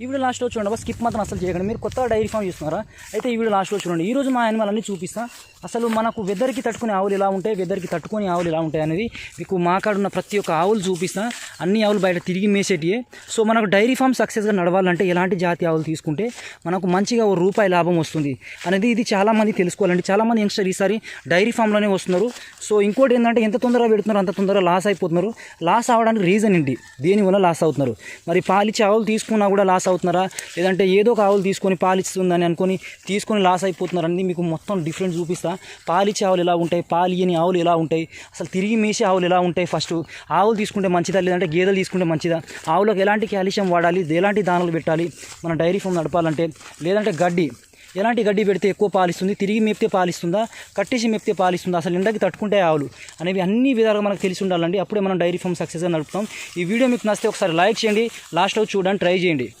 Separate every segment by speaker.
Speaker 1: ఈ వీడియో లాస్ట్లో చూడండి స్కిప్ మాత్రం అసలు చేయకండి. మీరు కొత్త డైరీ ఫామ్ చూస్తున్నారా? అయితే ఈ వీడియో లాస్ట్లో చూడండి. ఈ రోజు మా యానిమల్ అన్ని చూపిస్తా. అసలు మనకు వెదర్కి తట్టుకునే ఆవులు ఎలా ఉంటాయి వెదర్కి తట్టుకునే ఆవులు ఎలా ఉంటాయి అనేది మీకు మా ప్రతి ఒక్క ఆవులు చూపిస్తా. అన్ని ఆవులు బయట తిరిగి మేసేటియే. సో మనకు డైరీ ఫామ్ సక్సెస్గా నడవాలంటే ఎలాంటి జాతి ఆవులు తీసుకుంటే మనకు మంచిగా ఓ రూపాయి లాభం వస్తుంది అనేది ఇది చాలామంది తెలుసుకోవాలండి. చాలామంది యంగ్స్టర్ ఈసారి డైరీ ఫామ్లోనే వస్తున్నారు. సో ఇంకోటి ఏంటంటే ఎంత తొందరగా పెడుతున్నారు అంత తొందరగా లాస్ అయిపోతున్నారు. లాస్ అవ్వడానికి రీజన్ ఏంటి? దేనివల్ల లాస్ అవుతున్నారు? మరి పాలిచ్చే ఆవులు తీసుకున్నా కూడా లాస్ అవుతున్నారా లేదంటే ఏదో ఒక ఆవులు తీసుకొని పాలిస్తుందని అనుకొని తీసుకొని లాస్ అయిపోతున్నారు అనేది మీకు మొత్తం డిఫరెంట్ చూపిస్తా. పాలిచ్చే ఆవులు ఎలా ఉంటాయి? పాలియని ఆవులు ఎలా ఉంటాయి? అసలు తిరిగి మేసే ఆవులు ఎలా ఉంటాయి ఫస్ట్ ఆవులు తీసుకుంటే మంచిదా? లేదంటే గేదెలు తీసుకుంటే మంచిదా? ఆవులకు ఎలాంటి క్యాల్షియం వాడాలి? ఎలాంటి దానాలు పెట్టాలి? మన డైరీ ఫామ్ నడపాలంటే. లేదంటే గడ్డి. ఎలాంటి గడ్డి పెడితే ఎక్కువ పాలిస్తుంది? తిరిగి మేపితే పాలిస్తుందా? కట్టేసి మేపితే పాలిస్తుందా? అసలు ఎండకి తట్టుకుంటే ఆవులు. అనేవి అన్ని విధాలుగా మనకు తెలిసి ఉండాలండి. అప్పుడే మనం డైరీ ఫామ్ సక్సెస్గా నడుపుతాం. ఈ వీడియో మీకు నచ్చితే ఒకసారి లైక్ చేయండి. లాస్ట్లో చూడడానికి ట్రై చేయండి.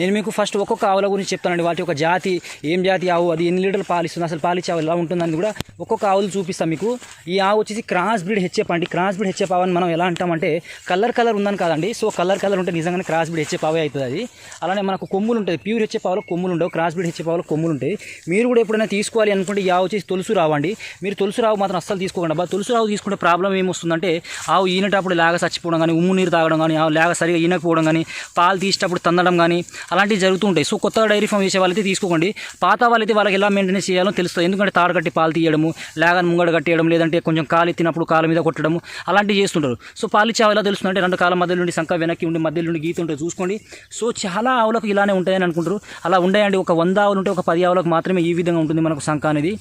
Speaker 1: నేను మీకు ఫస్ట్ ఒక్కొక్క ఆవుల గురించి చెప్తానండి. వాటి యొక్క జాతి ఏం జాతి ఆవు అది ఎన్ని లీటర్లు పాలిస్తుంది అసలు పాలిచ్చే ఆవు ఎలా ఉంటుందని కూడా ఒక్కొక్క ఆవులు చూపిస్తాను మీకు. ఈ ఆవు వచ్చేసి క్రాస్ బ్రీడ్ హెచ్ఎప్ అండి. క్రాస్ బ్రీడ్ హెచ్ఎప్ ఆవు అని మనం ఎలా అంటామంటే కలర్ కలర్ ఉందని కాదండి. సో కలర్ కలర్ ఉంటే నిజంగానే క్రాస్ బ్రీడ్ హెచ్ఎప్ ఆవే అవుతుంది అది. అలానే మనకు కొమ్ములు ఉంటుంది ప్యూర్ హెచ్ఎప్ ఆవులో కొమ్ములు ఉండవు. క్రాస్ బ్రీడ్ హెచ్ఎప్ ఆవులో కొమ్ములు ఉంటాయి. మీరు కూడా ఎప్పుడైనా తీసుకోవాలి అనుకుంటే ఈ ఆవు వచ్చేసి తులుసు రావండి మీరు తులుసు రావు మాత్రం అస్సలు తీసుకోకండి. అబ్బా తులుసు రావు తీసుకుంటే ప్రాబ్లం ఏమొస్తుందంటే ఆవు ఈనేటప్పుడు లేక చచ్చిపోవడం కానీ ఉమ్ము నీరు తాగడం కానీ ఆవు లేక సరిగా ఈనకపోవడం కానీ పాలు తీసేటప్పుడు తందడం కానీ అలాంటివి జరుగుతుంటాయి సో కొత్తగా డైరీ ఫామ్ చేసే వాళ్ళైతే తీసుకోకండి. పాత వాళ్ళైతే వాళ్ళకి ఎలా మెయింటెనెన్స్ చేయాలో తెలుస్తుంది. ఎందుకంటే తాడు కట్టి పాలు తీయడము లేగని ముంగడ కట్టేయడం లేదంటే కొంచెం కాలు ఎత్తినప్పుడు కాలు మీద కొట్టడము అలాంటివి చేస్తుంటారు. సో పాలు ఇచ్చే ఎలా తెలుస్తుందంటే రెండు కాలం మధ్యలో నుండి సంఖ వెనక్కి ఉండి మధ్యలో నుండి గీత ఉంటుంది చూసుకోండి. సో చాలా ఆవులకు ఇలానే ఉంటాయని అనుకుంటారు. అలా ఉండేయండి. ఒక వంద ఆవులు ఉంటే ఒక పది ఆవులకు మాత్రమే ఈ విధంగా ఉంటుంది మనకు సంఖ అనేది.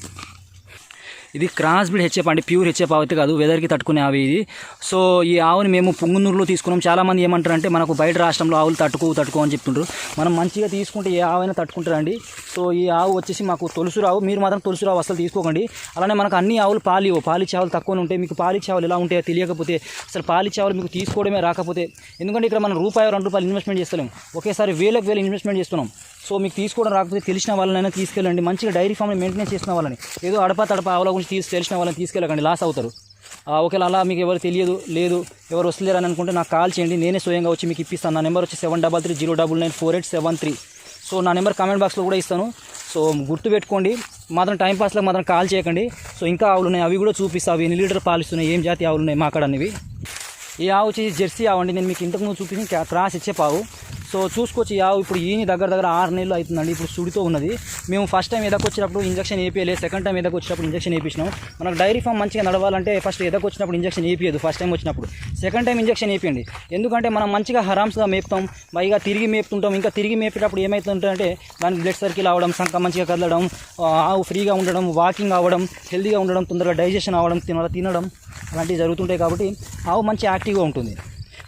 Speaker 1: ఇది క్రాస్ బ్రీడ్ హెచ్ఎఫ్ అంటే ప్యూర్ హెచ్ఎఫ్ ఆవు అయితే కాదు వెదర్కి తట్టుకునే ఆవు ఇది. సో ఈ ఆవుని మేము పుంగునూరులో తీసుకున్నాం. చాలామంది ఏమంటారంటే మనకు బయట రాష్ట్రంలో ఆవులు తట్టుకో తట్టుకో అని చెప్తుంటారు మనం మంచిగా తీసుకుంటే ఏ ఆవైనా తట్టుకుంటారండి. సో ఈ ఆవు వచ్చేసి మాకు తొలుసురావు మీరు మాత్రం తొలుసురావు అసలు తీసుకోకండి. అలానే మనకు అన్ని ఆవులు పాలి పాలిచ్చే ఆవులు తక్కువనే ఉంటాయి. మీకు పాలిచ్చే ఆవులు ఎలా ఉంటాయో తెలియకపోతే అసలు పాలిచ్చే ఆవులు మీకు తీసుకోవడమే రాకపోతే ఎందుకంటే ఇక్కడ మనం రూపాయి రెండు రూపాయలు ఇన్వెస్ట్మెంట్ చేస్తలేం. ఒకేసారి వేలకు వేలు ఇన్వెస్ట్మెంట్ చేస్తున్నాం. సో మీకు తీసుకోవడం రాకపోతే తెలిసిన వాళ్ళనైనా తీసుకెళ్ళండి. మంచిగా డైరీ ఫామ్ని మెయింటెనెన్స్ చేసిన వాళ్ళని. ఏదో అడపా తడప ఆవుల గురించి తీసి తెలిసిన వాళ్ళని తీసుకెళ్ళకండి. లాస్ అవుతారు. ఆ, ఒకవేళ అలా మీకు ఎవరు తెలియదు లేదు ఎవరు వస్తలేరు అని అనుకుంటే నాకు కాల్ చేయండి. నేనే స్వయంగా వచ్చి మీకు ఇప్పిస్తాను. నా నెంబర్ వచ్చి seven double three zero double nine four eight seven three. So నా నెంబర్ కామెంట్ బాక్స్లో కూడా ఇస్తాను. సో గుర్తుపెట్టుకోండి మాత్రం టైంపాస్లో మాత్రం కాల్ చేయకండి. సో ఇంకా ఆవులు ఉన్నాయి అవి కూడా చూపిస్తా. అవి ఎన్ని లీటర్ పాలిస్తున్నాయి ఏం జాతి ఆవులు ఉన్నాయి మా కాడ అనేవి ఈ ఆవు వచ్చేసి జెర్సీ ఆవు అండి. నేను మీకు ఇంతకుముందు చూపించిన క్రాస్ ఇచ్చే పావు. సో చూసుకొచ్చి యావు ఆవు ఇప్పుడు ఈయన దగ్గర దగ్గర ఆరు నెలలు అవుతుందండి. ఇప్పుడు సుడితో ఉన్నది. మేము ఫస్ట్ టైం ఎదకు వచ్చినప్పుడు ఇంజక్షన్ వేపియలే సెకండ్ టైం ఎదకు వచ్చినప్పుడు ఇంజక్షన్ వేపించినాం. మనకు డైరీ ఫామ్ మంచిగా నడవాలంటే ఫస్ట్ ఎదకు వచ్చినప్పుడు ఇంజక్షన్ వేపియదు ఫస్ట్ టైం వచ్చినప్పుడు. సెకండ్ టైం ఇంజక్షన్ వేపియండి. ఎందుకంటే మనం మంచిగా హరామ్స్గా మేపుతాం పైగా తిరిగి మేపుతుంటాం. ఇంకా తిరిగి మేపేటప్పుడు ఏమవుతుందంటే దానికి బ్లడ్ సర్కిల్ అవ్వడం సంక మంచిగా కదలడం ఆవు ఫ్రీగా ఉండడం వాకింగ్ అవ్వడం హెల్దీగా ఉండడం తొందరగా డైజెషన్ అవ్వడం తిన తినడం అలాంటివి జరుగుతుంటాయి కాబట్టి ఆవు మంచి యాక్టివ్గా ఉంటుంది.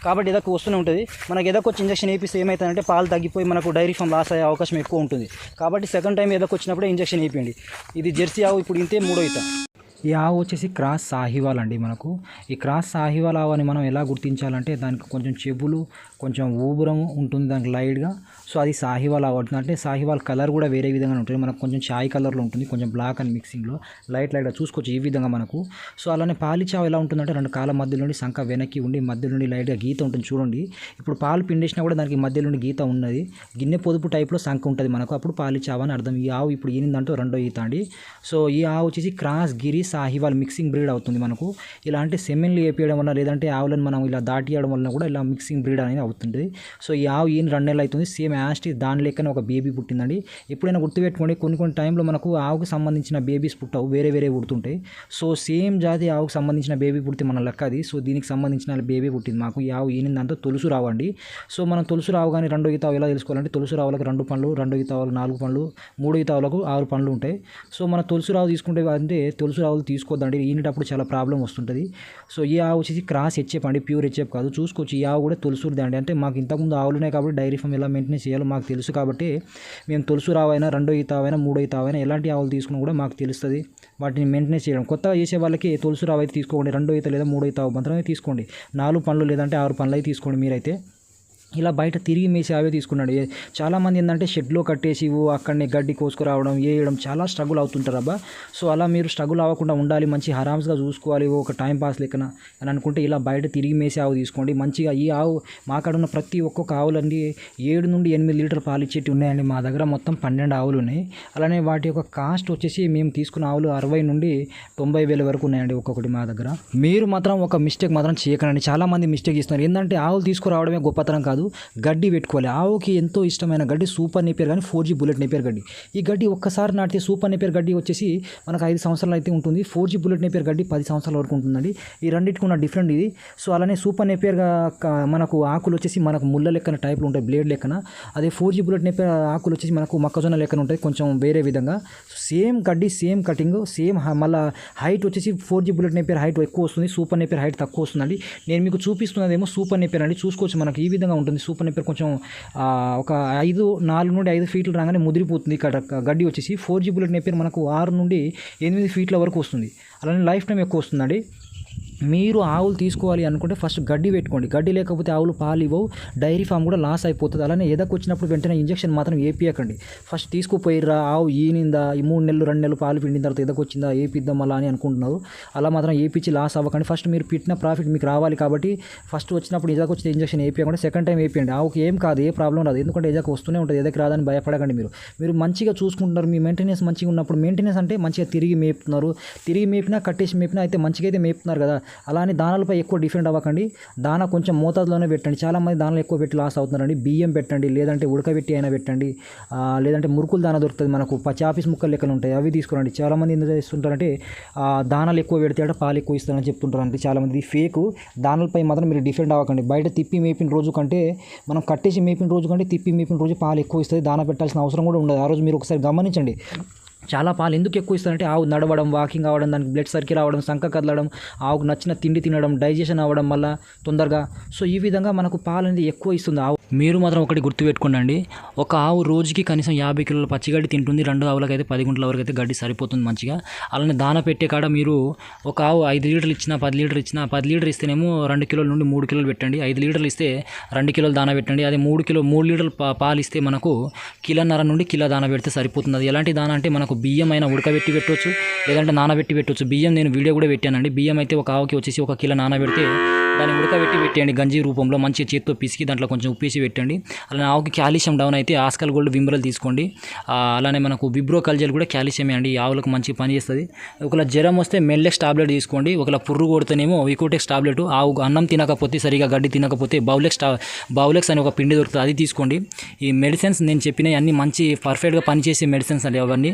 Speaker 1: కాబట్టి ఏదో వస్తూనే ఉంటుంది. మనకి ఏదో వచ్చి ఇంజక్షన్ వేపిస్తే ఏమవుతుందంటే పాలు తగ్గిపోయి మనకు డైరీ ఫామ్ లాస్ అయ్యే అవకాశం ఎక్కువ ఉంటుంది. కాబట్టి సెకండ్ టైం ఏదో వచ్చినప్పుడే ఇంజక్షన్ వేయండి ఇది జెర్సీ ఆవు ఇప్పుడు ఇంతే మూడో ఈత. ఈ ఆవు వచ్చేసి క్రాస్ సాహివాల్ అండి మనకు. ఈ క్రాస్ సాహివాల్ ఆవు అని మనం ఎలా గుర్తించాలంటే దానికి కొంచెం చెబులు కొంచెం ఊబురం ఉంటుంది దానికి లైట్గా. సో అది సాహివాల్ ఆవు అవుతుంది అంటే సాహివాల్ కలర్ కూడా వేరే విధంగా ఉంటుంది. మనకు కొంచెం ఛాయ్ కలర్లో ఉంటుంది కొంచెం బ్లాక్ అండ్ మిక్సింగ్లో. లైట్ లైట్గా చూసుకోవచ్చు ఈ విధంగా మనకు. సో అలానే పాలిచావు ఎలా ఉంటుందంటే రెండు కాళ్ళ మధ్య నుండి సంఖ వెనక్కి ఉండి మధ్య నుండి లైట్గా గీత ఉంటుంది చూడండి. ఇప్పుడు పాలు పిండేసినా కూడా దానికి మధ్య నుండి గీత ఉన్నది. గిన్నె పొదుపు టైప్లో సంఖ ఉంటుంది మనకు. అప్పుడు పాలిచావు అని అర్థం. ఈ ఆవు ఇప్పుడు ఈనిందంటూ రెండో ఈత అండి. సో ఈ ఆవు వచ్చేసి క్రాస్ గిరీస్ సాహివాల్ మిక్సింగ్ బ్రీడ్ అవుతుంది మనకు. ఇలాంటి సెమెన్లు వేపించడం వల్ల లేదంటే ఆవులను మనం ఇలా దాటియడం వల్ల కూడా ఇలా మిక్సింగ్ బ్రీడ్ అనేది అవుతుంది. సో ఈ ఆవు ఈయన రెండు నెలలు అవుతుంది. సేమ్ యాస్టి దాని లెక్కనే ఒక బేబీ పుట్టిందండి. ఎప్పుడైనా గుర్తుపెట్టుకోండి కొన్ని కొన్ని టైంలో మనకు ఆవుకు సంబంధించిన బేబీస్ పుట్టవు వేరే వేరే పుడుతుంటాయి. సో సేమ్ జాతి ఆవుకు సంబంధించిన బేబీ పుడితే మన లెక్క అది. సో దీనికి సంబంధించిన బేబీ పుట్టింది మాకు. ఈ ఆవు దాంతో తొలుసు రావండి సో మనం తొలుసు రావు కానీ రెండో ఈతావు ఎలా తెలుసుకోవాలంటే తొలుసు రావులకు రెండు పండ్లు రెండో ఈతావులకు నాలుగు పండ్లు మూడో ఈతావులకు ఆరు పండ్లు ఉంటాయి. సో మన తొలుసు రావు తీసుకుంటే అంటే తొలుసు రావులు తీసుకోద్దండి ఈనేటప్పుడు చాలా ప్రాబ్లం వస్తుంటుంది. సో ఈ ఆవు వచ్చేసి క్రాస్ హెచ్ఎఫ్ అండి. ప్యూర్ హెచ్ఎఫ్ కాదు. చూసుకోవచ్చు. ఈ ఆవు కూడా తొలుసుది అండి అంటే మాకు ఇంతకుముందు ఆవులు ఉన్నాయి కాబట్టి డైరీ ఫామ్ ఎలా మెయింటెనెన్స్ చేయాలో మాకు తెలుసు కాబట్టి మేము తొలుసు రావైనా రెండో ఈతావైనా మూడో ఈతావైనా ఎలాంటి ఆవులు తీసుకున్నా కూడా మాకు తెలుస్తుంది. వాటిని మెయింటెనెన్స్ చేయడం. కొత్తగా చేసే వాళ్ళకి తొలుసు రావు అయితే తీసుకోండి. రెండో ఈత లేదా మూడో ఈత మాత్రమే తీసుకోండి. నాలుగు పనులు లేదంటే ఆరు పనులు అయితే తీసుకోండి మీరైతే. ఇలా బయట తిరిగి మేసి అవే తీసుకున్నాడు. చాలామంది ఏంటంటే షెడ్లో కట్టేసి ఓ అక్కడనే గడ్డి కోసుకురావడం వేయడం చాలా స్ట్రగుల్ అవుతుంటారు అబ్బా. సో అలా మీరు స్ట్రగుల్ అవ్వకుండా ఉండాలి మంచి హరామ్స్గా చూసుకోవాలి ఒక టైం పాస్ లెక్కన అని అనుకుంటే ఇలా బయట తిరిగి మేసి ఆవు తీసుకోండి. మంచిగా ఈ ఆవు మా కాడ ఉన్న ప్రతి ఒక్కొక్క ఆవులండి ఏడు నుండి ఎనిమిది లీటర్ పాలు ఇచ్చేటి ఉన్నాయండి. మా దగ్గర మొత్తం పన్నెండు ఆవులు ఉన్నాయి. అలానే వాటి యొక్క కాస్ట్ వచ్చేసి మేము తీసుకున్న ఆవులు అరవై నుండి తొంభై వేల వరకు ఉన్నాయండి ఒక్కొక్కటి మా దగ్గర. మీరు మాత్రం ఒక మిస్టేక్ మాత్రం చేయకండి. చాలామంది మిస్టేక్ ఇస్తున్నారు ఏంటంటే ఆవులు తీసుకురావడమే గొప్పతనం కాదు. గడ్డి పెట్టుకోవాలి. ఆవుకి ఎంతో ఇష్టమైన గడ్డి సూపర్ నేపేర్ కానీ ఫోర్ జీ బుల్లెట్ నేపేర్ గడ్డి. ఈ గడ్డి ఒక్కసారి నాటితే సూపర్ నేపేర్ గడ్డి వచ్చేసి మనకు ఐదు సంవత్సరాలు అయితే ఉంటుంది. ఫోర్ జీ బుల్లెట్ నేపేర్ గడ్డి పది సంవత్సరాల వరకు ఉంటుందండి. ఈ రెండింటికి ఉన్న డిఫరెంట్ ఇది. సో అలానే సూపర్ నేపేర్గా మనకు ఆకులు వచ్చేసి మనకు ముళ్ళ లెక్కన టైప్లు ఉంటాయి బ్లేడ్ లెక్కన. అదే ఫోర్ జీ బుల్లెట్ నేపేర్ ఆకులు వచ్చేసి మనకు మొక్కజొన్న లెక్కన ఉంటాయి కొంచెం వేరే విధంగా. సేమ్ గడ్డి సేమ్ కటింగ్ సేమ్ మళ్ళీ హైట్ వచ్చేసి four G bullet napier height ఎక్కువ వస్తుంది సూపర్ నేపేర్ హైట్ తక్కువ వస్తుందండి. నేను మీకు చూపిస్తున్నదేమో సూపర్ నేపేర్ అండి. చూసుకోవచ్చు మనకి ఈ విధంగా ఉంటుంది. సూపర్ నేపేర్ కొంచెం ఒక ఐదు నాలుగు నుండి ఐదు ఫీట్లు రాగానే ముదిరిపోతుంది. ఇక్కడ గడ్డి వచ్చేసి. ఫోర్ జీ బుల్లెట్ నేపేర్ మనకు ఆరు నుండి ఎనిమిది ఫీట్ల వరకు వస్తుంది. అలానే లైఫ్ టైం ఎక్కువ వస్తుందండి. మీరు ఆవులు తీసుకోవాలి అనుకుంటే ఫస్ట్ గడ్డి పెట్టుకోండి. గడ్డి లేకపోతే ఆవులు పాలు ఇవ్వవు. డైరీ ఫామ్ కూడా లాస్ అయిపోతుంది. అలానే ఏదకు వచ్చినప్పుడు వెంటనే ఇంజక్షన్ మాత్రం ఏపియకండి. ఫస్ట్ తీసుకుపోయిర్రా ఆవు ఈనిందా ఈ మూడు నెలలు రెండు నెలలు పాలు పిండిన తర్వాత ఏదకు వచ్చిందా ఏపిద్దాం అలా అని అనుకుంటున్నారు. అలా మాత్రం ఏపించి లాస్ అవ్వకండి. ఫస్ట్ మీరు పెట్టిన ప్రాఫిట్ మీకు రావాలి కాబట్టి ఫస్ట్ వచ్చినప్పుడు ఏదకు వచ్చిన ఇంజక్షన్ ఏపియకుండా సెకండ్ టైం ఏపియండి. ఆవుకి ఏం కాదు ఏ ప్రాబ్లం రాదు. ఎందుకంటే ఏదకు వస్తూనే ఉంటుంది. ఏదకు రాదని భయపడకండి మీరు. మీరు మంచిగా చూసుకుంటున్నారు. మీ మెయింటెనెన్స్ మంచిగా ఉన్నప్పుడు మెయింటెనెన్స్ అంటే మంచిగా తిరిగి మేపుతున్నారు. తిరిగి మేపినా కట్టేసి మేపినా అయితే మంచిగా అయితే మేపుతున్నారు కదా. అలా అని దానాలపై ఎక్కువ డిఫెండ్ అవ్వకండి. దానా కొంచెం మోతాదులోనే పెట్టండి. చాలామంది దానాలు ఎక్కువ పెట్టి లాస్ అవుతున్నారండి. బియ్యం పెట్టండి లేదంటే ఉడకబెట్టి అయినా పెట్టండి. లేదంటే మురుకులు దానా దొరుకుతుంది మనకు. పచాపీస్ ముక్కలు లెక్కలు ఉంటాయి. అవి తీసుకురండి. చాలామంది ఎందుకు చేస్తుంటారంటే దానాలు ఎక్కువ పెడితే అంటే పాలు ఎక్కువ ఇస్తారని చెప్తుంటారండి చాలామంది. ఇది ఫేక్ దానాలపై మాత్రం మీరు డిఫెండ్ అవ్వకండి. బయట తిప్పి మేపిన రోజు కంటే మనం కట్టేసి మేపిన రోజు కంటే తిప్పి మేపిన రోజు పాలు ఎక్కువ ఇస్తుంది. దానా పెట్టాల్సిన అవసరం కూడా ఉండదు. ఆ రోజు మీరు ఒకసారి గమనించండి. చాలా పాలు ఎందుకు ఎక్కువ ఇస్తారంటే ఆవు నడవడం వాకింగ్ అవ్వడం దానికి బ్లడ్ సర్కిల్ అవ్వడం సంక కదలడం ఆవుకు నచ్చిన తిండి తినడం డైజెషన్ అవ్వడం వల్ల తొందరగా. సో ఈ విధంగా మనకు పాలు అనేది ఎక్కువ ఇస్తుంది. ఆవు మీరు మాత్రం ఒకటి గుర్తుపెట్టుకోండి ఒక ఆవు రోజుకి కనీసం యాభై కిలోల పచ్చిగడ్డి తింటుంది రెండు ఆవులకైతే అయితే పది గుంటల వరకు అయితే గడ్డి సరిపోతుంది మంచిగా. అలానే దాన పెట్టే కాడ మీరు ఒక ఆవు ఐదు లీటర్లు ఇచ్చినా పది లీటర్ ఇచ్చినా పది లీటర్ ఇస్తేనేమో రెండు కిలోల నుండి మూడు కిలోలు పెట్టండి. ఐదు లీటర్లు ఇస్తే రెండు కిలోలు దాన పెట్టండి. అదే మూడు కిలో మూడు లీటర్లు పాలు ఇస్తే మనకు కిలోన్నర నుండి కిలో దాన పెడితే సరిపోతుంది. అది ఎలాంటి దాన అంటే మనకు బియ్యం అయినా ఉడకబెట్టి పెట్టవచ్చు లేదంటే నానబెట్టి పెట్టవచ్చు బియ్యం నేను వీడియో కూడా పెట్టానండి. బియ్యం అయితే ఒక ఆవుకి వచ్చేసి ఒక కిలో నానబెడితే దాన్ని ఉడకబెట్టి పెట్టండి గంజి రూపంలో మంచి చేత్తో పిసికి దాంట్లో కొంచెం ఉప్పేసి పెట్టండి. అలానే ఆవుకి కాల్షియం డౌన్ అయితే ఆస్కల్ గోల్డ్ వింబ్రల్ తీసుకోండి. అలానే మనకు విబ్రో కల్జల్ కూడా కాల్షియమే అండి ఆవులకు మంచి పని చేస్తుంది ఒకవేళ జ్వరం వస్తే మెల్లెక్స్ టాబ్లెట్ తీసుకోండి ఒకవేళ పుర్రు కొడితేనేమో వికోటెక్స్ టాబ్లెట్ ఆవు అన్నం తినకపోతే సరిగా గడ్డి తినకపోతే బౌలెక్స్ టా బౌలెక్స్ అని ఒక పిండి దొరుకుతుంది అది తీసుకోండి. ఈ మెడిసిన్స్ నేను చెప్పినవి అన్ని మంచి పర్ఫెక్ట్గా పనిచేసే మెడిసిన్స్ అండి అవన్నీ.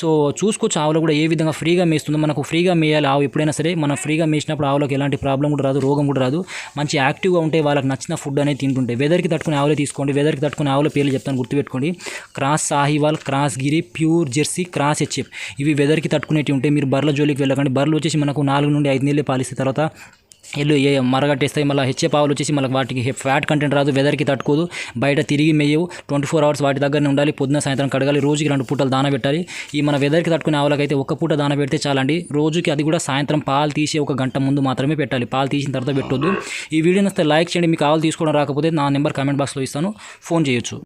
Speaker 1: సో చూసుకోవచ్చు ఆవులు కూడా ఏ విధంగా ఫ్రీగా మేస్తుందో మనకు ఫ్రీగా మేయాలి ఆవు ఎప్పుడైనా సరే మనం ఫ్రీగా మేసినప్పుడు ఆవులకు ఎలాంటి ప్రాబ్లం కూడా రాదు రోగం కూడా రాదు. మంచి యాక్టివ్గా ఉంటే వాళ్ళకి నచ్చిన ఫుడ్ అనేది తింటుంటాయి వెదర్కి తట్టుకునే ఆవులే తీసుకోండి వెదర్కి తట్టుకునే ఆవుల పేర్లు చెప్తాను గుర్తుపెట్టుకోండి. Cross Sahiwal cross Gir pure Jersey cross HF. ఇవి వెదర్కి తట్టుకునేవి ఉంటాయి మీరు బర్ల జోలికి వెళ్ళకండి. బర్రెలు వచ్చేసి మనకు నాలుగు నుండి ఐదు నెలలు పాలిస్తే తర్వాత ఎల్లు ఏ మరగట్టేస్తాయి మళ్ళీ హెచ్ఏ పావులు వచ్చేసి మళ్ళీ వాటికి ఫ్యాట్ కంటెంట్ రాదు వెదర్కి తట్టుకోదు బయట తిరిగి మేయవు. ట్వంటీ ఫోర్ అవర్స్ వాటి దగ్గరనే ఉండాలి పొద్దున సాయంత్రం కడగాలి రోజుకి రెండు పూటలు దాన పెట్టాలి. ఈ మన వెదర్కి తట్టుకునే ఆవులకైతే ఒక్క పూట దాన పెడితే చాలండి. రోజుకి అది కూడా సాయంత్రం పాలు తీసి ఒక గంట ముందు మాత్రమే పెట్టాలి. పాలు తీసిన తర్వాత పెట్టొద్దు. ఈ వీడియోని వస్తే లైక్ చేయండి మీకు ఆవులు తీసుకోవడం రాకపోతే నా నెంబర్ కామెంట్ బాక్స్లో ఇస్తాను. ఫోన్ చేయొచ్చు.